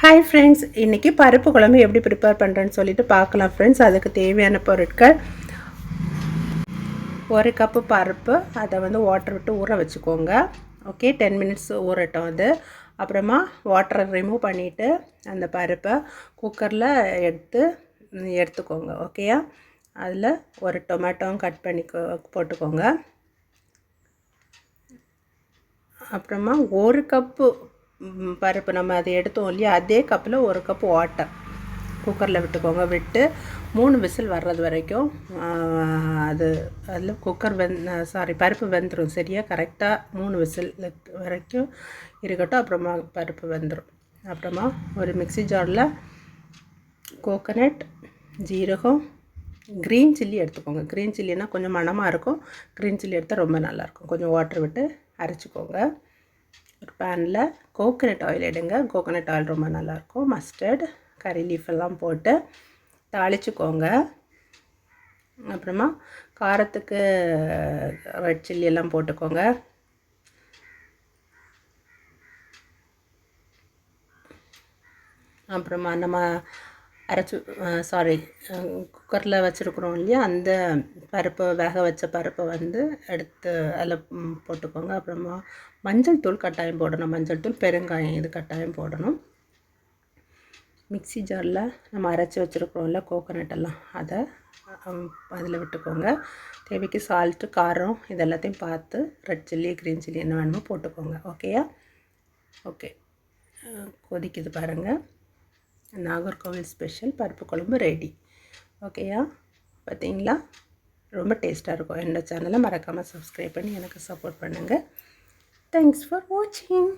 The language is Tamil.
ஹாய் ஃப்ரெண்ட்ஸ் இன்றைக்கி பருப்பு குழம்பு எப்படி ப்ரிப்பேர் பண்ணுறேன்னு சொல்லிட்டு பார்க்கலாம் ஃப்ரெண்ட்ஸ் அதுக்கு தேவையான பொருட்கள் ஒரு கப்பு பருப்பு அதை வந்து வாட்டர் விட்டு ஊற வச்சுக்கோங்க. ஓகே டென் மினிட்ஸ் ஊறட்டும் அது. அப்புறமா வாட்டரை ரிமூவ் பண்ணிவிட்டு அந்த பருப்பை குக்கரில் எடுத்து எடுத்துக்கோங்க. ஓகேயா அதில் ஒரு டொமேட்டோவும் கட் பண்ணி போட்டுக்கோங்க. அப்புறமா ஒரு கப்பு பருப்பு நம்ம அதை எடுத்தோம் இல்லையா? அதே கப்பில் ஒரு கப்பு வாட்டர் குக்கரில் விட்டுக்கோங்க. விட்டு மூணு விசில் வர்றது வரைக்கும் அது அதில் குக்கர் வெந் சாரி பருப்பு வெந்துடும் சரியா? கரெக்டாக மூணு விசில் வரைக்கும் இருக்கட்டும். அப்புறமா பருப்பு வெந்துடும் அப்புறமா ஒரு மிக்ஸி ஜாரில் கோகனட் ஜீரகம் க்ரீன் சில்லி எடுத்துக்கோங்க. க்ரீன் சில்லினா கொஞ்சம் மணமாக இருக்கும். க்ரீன் சில்லி எடுத்தால் ரொம்ப நல்லாயிருக்கும் கொஞ்சம் வாட்டர் விட்டு அரைச்சிக்கோங்க. ஒரு பேனில் கோகனட் ஆயில் எடுங்க. கோகனட் ஆயில் ரொம்ப நல்லாயிருக்கும் மஸ்டர்ட் கறி லீஃப் எல்லாம் போட்டு தாளிச்சுக்கோங்க. அப்புறமா காரத்துக்கு ரெட் சில்லி எல்லாம் போட்டுக்கோங்க. அப்புறமா நம்ம அரைச்சி சாரி குக்கரில் வச்சுருக்குறோம் இல்லையா? அந்த பருப்பை வேக வச்ச பருப்பை வந்து எடுத்து அதில் போட்டுக்கோங்க. அப்புறமா மஞ்சள் தூள் கட்டாயம் போடணும். மஞ்சள் தூள் பெருங்காயம் இது கட்டாயம் போடணும். மிக்ஸி ஜாரில் நம்ம அரைச்சி வச்சுருக்குறோம்ல கோகோனட் எல்லாம். அதை அதில் விட்டுக்கோங்க. தேவைக்கு சால்ட்டு காரம் இது எல்லாத்தையும் பார்த்து ரெட் சில்லி க்ரீன் சில்லி என்ன வேணுமோ போட்டுக்கோங்க. ஓகேயா ஓகே கொதிக்குது பாருங்கள் நாகர்கோவில் ஸ்பெஷல் பருப்பு குழம்பு ரெடி ஓகேயா பார்த்தீங்களா? ரொம்ப டேஸ்ட்டாக இருக்கும். என்னோட சேனலை மறக்காமல் சப்ஸ்கிரைப் பண்ணி எனக்கு சப்போர்ட் பண்ணுங்கள் தேங்க்ஸ் ஃபார் வாட்சிங்